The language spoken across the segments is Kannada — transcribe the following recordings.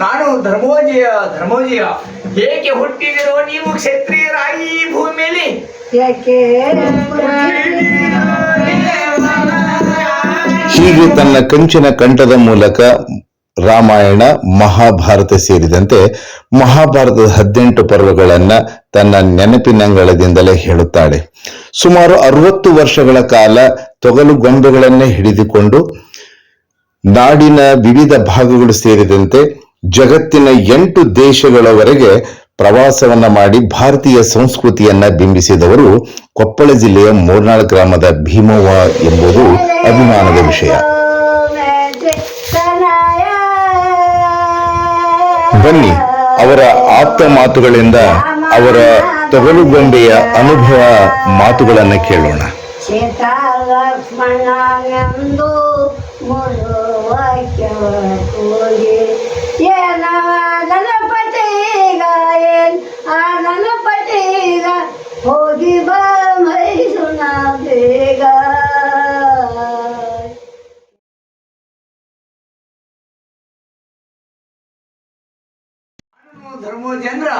ನಾನು ಧರ್ಮೋಜಯ ಧರ್ಮೋಜಯ ಏಕೆ ಹುಟ್ಟಿದಿರೋ ನೀವು ಕ್ಷತ್ರಿಯರಾಗಿ ಈ ಭೂಮಿಯಲ್ಲಿ? ಯಾಕೆ? ಹೀಗೆ ತನ್ನ ಕಂಚಿನ ಕಂಠದ ಮೂಲಕ ರಾಮಾಯಣ ಮಹಾಭಾರತ ಸೇರಿದಂತೆ ಮಹಾಭಾರತದ ಹದಿನೆಂಟು ಪರ್ವಗಳನ್ನ ತನ್ನ ನೆನಪಿನಂಗಳದಿಂದಲೇ ಹೇಳುತ್ತಾಳೆ. ಸುಮಾರು ಅರವತ್ತು ವರ್ಷಗಳ ಕಾಲ ತೊಗಲು ಗೊಂಬೆಗಳನ್ನೇ ಹಿಡಿದುಕೊಂಡು ನಾಡಿನ ವಿವಿಧ ಭಾಗಗಳು ಸೇರಿದಂತೆ ಜಗತ್ತಿನ ಎಂಟು ದೇಶಗಳವರೆಗೆ ಪ್ರವಾಸವನ್ನ ಮಾಡಿ ಭಾರತೀಯ ಸಂಸ್ಕೃತಿಯನ್ನ ಬಿಂಬಿಸಿದವರು ಕೊಪ್ಪಳ ಜಿಲ್ಲೆಯ ಮೂರ್ನಾಳ್ ಗ್ರಾಮದ ಭೀಮವ್ವ ಎಂಬುದು ಅಭಿಮಾನದ ವಿಷಯ. ಬನ್ನಿ, ಅವರ ಆಪ್ತ ಮಾತುಗಳಿಂದ ಅವರ ತೊಗಲುಗೊಂಬೆಯ ಅನುಭವ ಮಾತುಗಳನ್ನ ಕೇಳೋಣ. ಹೋಗಿ ಏನ ಆ ಹೋಗಿ ಬಾ ಮೈಸುನ ಬೇಗ. ಧರ್ಮೋಜೇಂದ್ರ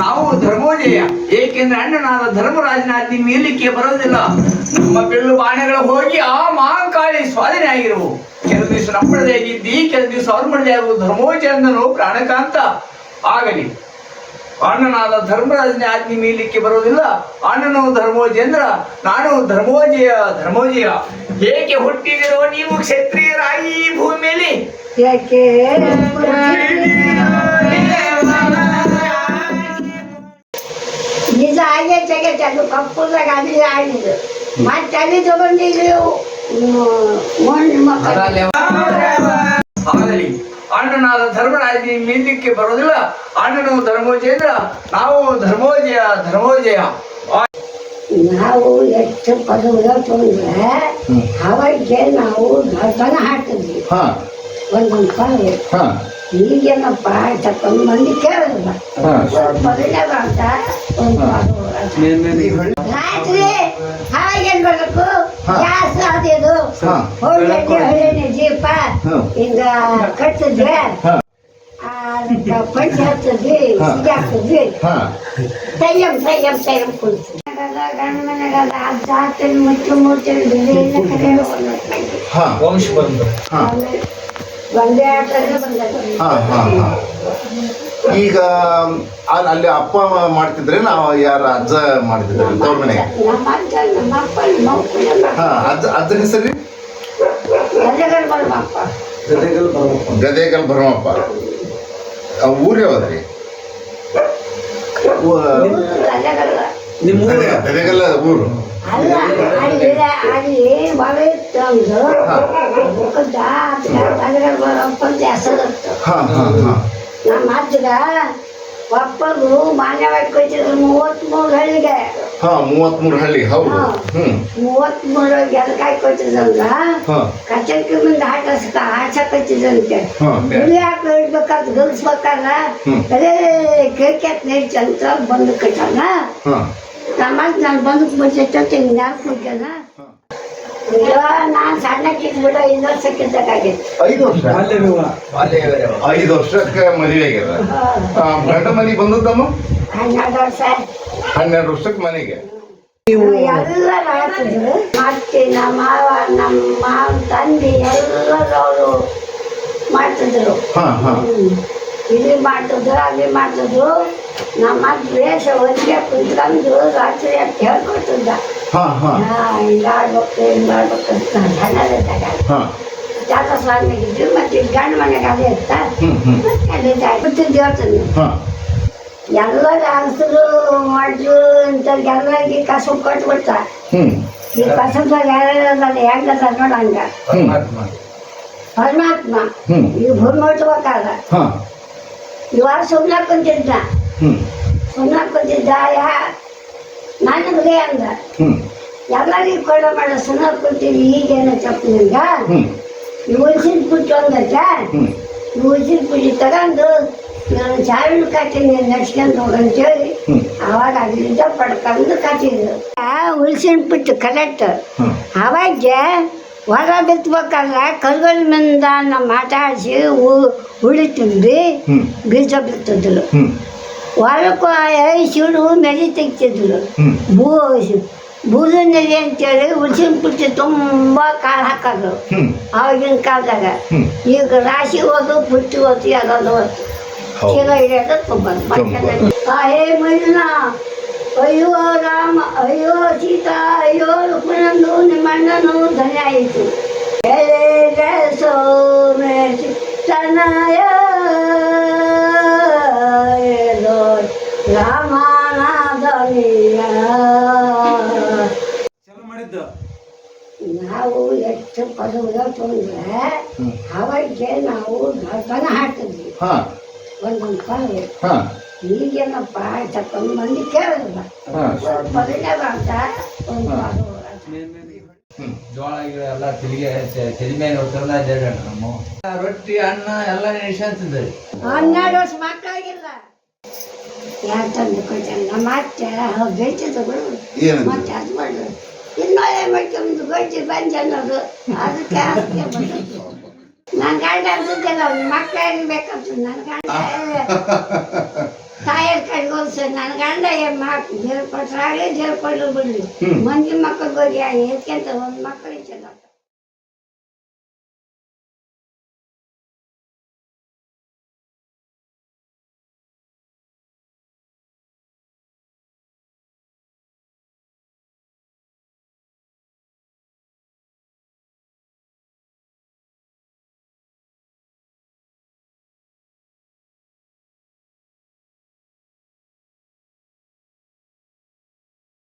ನಾವು ಧರ್ಮೋಜಯ, ಏಕೆಂದ್ರೆ ಅಣ್ಣನಾದ ಧರ್ಮರಾಜನ ಅಜ್ಞಿ ಮೀಲಿಕ್ಕೆ ಬರೋದಿಲ್ಲ ನಮ್ಮ ಬೆಳ್ಳು ಬಾಣಗಳು ಹೋಗಿ ಆ ಮಹಾಕಾಳಿ ಸ್ವಾಧೀನ ಆಗಿರುವು. ಕೆಲವು ದಿವಸ ನಮ್ಮಳದೇ ಆಗಿದ್ದಿ ಕೆಲವು ದಿವಸ ಅವ್ರ ಮಳದೇ ಆಗುವ ಧರ್ಮೋಚಂದನು ಪ್ರಾಣಕಾಂತ ಆಗಲಿ. ಅಣ್ಣನಾದ ಧರ್ಮರಾಜನ ಆಜ್ಞೆ ಮೀಲಿಕ್ಕೆ ಬರೋದಿಲ್ಲ ಅಣ್ಣನು ಧರ್ಮೋಜೇಂದ್ರ, ನಾನು ಧರ್ಮೋಜಯ ಧರ್ಮೋಜಯ. ಏಕೆ ಹುಟ್ಟಿದಿರೋ ನೀವು ಕ್ಷತ್ರಿಯರಾಗಿ ಈ ಭೂಮಿಯಲ್ಲಿ ಯಾಕೆ? ನಿಜ ಆಗೈತೆ ಜಗ ಅದು ಕಪ್ಪದಾಗ ಅಲ್ಲಿ ಆಡಿದ್ದು. ಮತ್ತೆ ಅಲ್ಲಿ ಆಗಲಿ ಅಣ್ಣನಾದ ಧರ್ಮರಾಜಿ ಮೀಲಿಕ್ಕೆ ಬರೋದಿಲ್ಲ ಅಣ್ಣನು ಧರ್ಮೋಜಯ ನಾವು ಧರ್ಮೋಜಯ ಧರ್ಮೋಜಯ. ನಾವು ಎಷ್ಟು ಪದಗಳು ತೊಗೊಂಡ್ರೆ ಅವಾಗೆ ನಾವು ದೊಡ್ಡನ ಹಾಕಿದ್ವಿ. ಒಂದೊಂದು ಪದ. ಈಗೇನಪ್ಪ ತಕೊಂಡು ಮಂದಿ. ಒಂದು ಪದನೇದ ಅಂತ? ಒಂದು ಗ್ಯಾಸ್ ಒಳ್ಳೆ. ಹೊಳ್ಳೆ ಹೊಳ್ಳೆನೆ ಹಾ. ಹಿಂಗ ಕಟ್ಟಿದ್ರೆ ಅದಕ್ಕ ಪಂಚ ಹಚ್ಚಿದ್ವಿ. ಸಿಗಿ ಹಾಕಿದ್ವಿ. ಹಾ. ಸಂಯಮ್ ಸಂಯಮ್ ಸಂಯಮ್ ಕುಳಿತು ಗಂಡ ಮನೆಗಾದ ಅಜ್ಜ ಅತ್ತನ ಮುಚ್ಚು ಮುಚ್ಚು ವಂಶ ಬಂದ ಹಾ ಹಾ. ಈಗ ಅಲ್- ಅಲ್ಲಿ ಅಪ್ಪ ಮಾಡ್ತಿದ್ರೆ ನಾವು ಯಾರ ಅಜ್ಜ ಮಾಡ್ತಿದ್ರೆ ತವ್ರ ಮನೆಗೆ? ನಮ್ಮ ಅಜ್ಜ ಹಾ ಅಜ್ಜನ ಹೆಸರು? ಗದೇಗಲ್ ಭರಮಪ್ಪ ಆ ಊರು ಯಾವ್ದ್ರಿ? ಗದೇಗಲ್ಲ ಊರು? ಹಾ ಹಾ ಹಾ. ನಮ್ಮ ಅಜ್ಜಗ ಒಪ್ಪದು ಮಾನ್ಯವಾಗಿ ಕೊಟ್ಟಿದ್ರು ಮೂವತ್ಮೂರು ಹಳ್ಳಿಗೆ. ಹಾ ಮೂವತ್ಮೂರು ಹಳ್ಳಿ ಹೌದು. ಮೂವತ್ತ್ಮೂರು ಗೆಲಕಾಯಿ ಕೊಟ್ಟಿದ್ರಂದ್ರ ಹಾ. ಕಚಲ್ಕಿ ಮುಂದೆ ಹಾಕಸ್ಕ ಹಾಸಕ್ ಹಚ್ಚಿದಂತೆ ಹಾ ಹುಲಿ ಹಾಕಿ ಇಡ್ಬೇಕಾದ್ರೆ ಗಲ್ಸ್ಬೇಕಾದ್ರ. ಅದೇ ಕೇಕೆತ್ ನೀರು ಅಂತ ಬಂದು ಕಟ್ಟಾನ? ನಮ್ಮ ನಾನು ಬಂದು ಮುಂಚೆ ಈಗ ನಾನು ಸಣ್ಣಕ್ಕಿದ್ ಬಿಡೋ ಐದು ವರ್ಷಕ್ಕಿದ್ದಕ್ಕಾಗಿತ್ತು ಐದು ವರ್ಷ? ಐದು ವರ್ಷಕ್ಕೆ ಮದುವೆ ಆಗ್ಯದ ಆ, ಗಂಡ ಮನೆಗೆ ಬಂದದ್ದಮ್ಮ? ಹನ್ನೆರಡು ವರ್ಷ. ಹನ್ನೆರಡು ವರ್ಷಕ್ಕೆ ಮನೆಗೆ. ಎಲ್ಲರೂ ಮತ್ತೆ ನಮ್ಮ ಮಾವ ನಮ್ಮ ಮಾವ ತಂದೆ ಎಲ್ಲರೂ ಅವರು ಮಾಡ್ತಿದ್ರು. ಹಾ ಹಾ. ಹ್ಮ್. ಇಲ್ಲಿ ಮಾಡ್ತಿದ್ರು ಅಲ್ಲಿ ಮಾಡ್ತಿದ್ರು. ನಮ್ಮ ದ್ವೇಷ ಒಂದೇ ಕುಂತ್ಕೊಂಡು ರಾತ್ರಿ ಅಂತ ಹೇಳ್ಕೊಟ್ಟಿದ್ದ. ಹಾ ಹಾ. ಹಿಂಗಾಡ್ಬೇಕು ಹಿಂಗಾಡ್ಬೇಕು ಅಂತ ಸಣ್ಣದಿದ್ದಾಗ ಹಾ. ಜಾತ ಸ್ವಾಮಿಗಿದ್ದು ಮತ್ತೆ ಇಲ್ಲಿ ಗಂಡ ಮನೆಗೆ ಅದೇ ಇತ್ತ. ಗೊತ್ತಿದ್ದು ಹೇಳ್ತೀನಿ ಹಾ. ಎಲ್ಲರೂ ಅನ್ಸರು ಮಾಡಿದ್ರು ಇಂಥವ್ರಿಗೆಲ್ಲರಿಗೆ ಕಸ ಹ್ಮ್. ಈ ಕಸದಾಗ ಯಾರ್ಯಾರಲ್ಲ ಹೆಂಗದ ನೋಡಂಗ ಹಂಗ. ಪರಮಾತ್ಮ. ಹ್ಮ್. ಈ ಭೂಮಿ ಹೊಟ್ಟಬೇಕಾದ ಹಾ. ಇವಾಗ ಸುಮ್ಮನೆ ಕುಂತಿದ್ದ. ಹ್ಮ್. ಸುಮ್ಮನೆ ಕುಂತಿದ್ದ ಯಾ ನನಗೆ ಅಂದ. ಎಲ್ಲರಿಗೆ ಕೊಡ ಮಾಡ ಸಣ್ಣ ಕುಂತೀವಿ ಈಗೇನ ತಪ್ಪು ನಿಂಗ ಉಳ್ಸಿದ ಪುಟ್ಟಿ ಈ ಉಳ್ಸಿದ ಪುಟ್ಟಿ ತಗೊಂಡು ನಾನು ಜಾವಿನ ಕಾಟಿನ ನಡ್ಸ್ಕೊಂಡು ಹೋಗಂತೇಳಿ ಅವಾಗ ಅದರಿಂದ ಪಡ್ಕೊಂಡು ಕಟ್ಟಿದ್ರು. ಆ ಉಳ್ಸಿನ ಪುಟ್ಟು ಕರೆಕ್ಟ್ ಅವಾಗ ಹೊರ ಬಿತ್ತಬೇಕಾದ್ರೆ ಕಲ್ಗಲ್ ನಮ್ಮ ಮಾತಾಡಿಸಿ ಉಳಿ ತುಂಬಿ ಬೀಜ ಬಿತ್ತಿದ್ರು. ಹೊಲಕ್ಕೆ ಶಿವನು ಮೆಲೆ ತೆಗಿತಿದ್ರು ಭೂ ಬೂ ಬೂದು ನದಿ ಅಂತೇಳಿ ಉಳ್ಸಿನ ಪುಟ್ಟಿ ತುಂಬ ಕಾಳು ಹಾಕೋದು ಆವಾಗಿನ ಕಾಲದಾಗ. ಈಗ ರಾಶಿ ಹೋದು ಪುಟ್ಟಿ ಹೋತು ಯಾವ್ದು ಹೋತು. ಚೀಲ ಹಿಡಿಯೋದು ತುಂಬ ಹೇ ಮೈನ ಅಯ್ಯೋ ರಾಮ ಅಯ್ಯೋ ಸೀತಾ ಅಯ್ಯೋ ಲಕ್ಷ್ಮಣಂದು ನಿಮ್ಮ ಅಣ್ಣನು ಧನ್ಯ ಆಯಿತು. ಸೋಮೇಶಿ ತನಯ ಮಾಡಿದ್ದು. ನಾವು ಎಷ್ಟು ಪದಗಳು ತೊಂದ್ರೆ ಅವಕ್ಕೆ ಅವಾಗೆ ನಾವು ದೊಡ್ಡನ ಹಾಕಿದ್ವಿ. ಒಂದೊಂದು ಪದ ಈಗೇನಪ್ಪ ತಕೊಂಡು ಮಂದಿ ಒಂದು ಪದವಿನೇ ಅಂತ ಒಂದು ಜೋಳ ಎಲ್ಲ ನಮ್ಮ. ರೊಟ್ಟಿ ಅನ್ನ ಎಲ್ಲ ನೆನೆಸ್ಕೊಂತಿದ್ರಿ ಹನ್ನೆರಡು ವರ್ಷ ಮಕ್ಕಳಿಗಿಲ್ಲ. ಯಾರು ತಂದು ಕೊಡ್ತಾರೆ ನಮ್ಮ ಅತ್ತೆ ಬೇಯ್ತಿದ್ರು ಏನಂದ್ರು? ಮತ್ತೆ ಅದು ಮಾಡಿದ್ರು ಇನ್ನೊಳ್ಳೆ ಮಾಡ್ಕೊಂಡು ಗೊಜ್ಜಿ ಬಂದು ಅನ್ನೋದು ಅದಕ್ಕೆ ಅದಕ್ಕೆ ಬಂದದ್ದು ನನ್ನ ಗಂಡ ಅಂತಿದ್ದಲ್ಲ ಮಕ್ಕಳಿಗೆ ಬೇಕಂತ ನನ್ನ ಗಂಡ ತಾಯಿಯರ್ ಕಡೆಗೆ ಹೋಲ್ಸ ನನ್ನ ಗಂಡ ಮಾತು ಜೇರು ಕೊಟ್ರಾಗಲಿ ಜೇರು ಕೊಡಲು ಬಿಡಲಿ. ಹ್ಮ್. ಮಂದಿ ಮಕ್ಕಳು ಹೋಗಿ ಎತ್ಕೊಂತ ಒಂದು ಮಕ್ಕಳಿಗೆ ಇರ್ತದ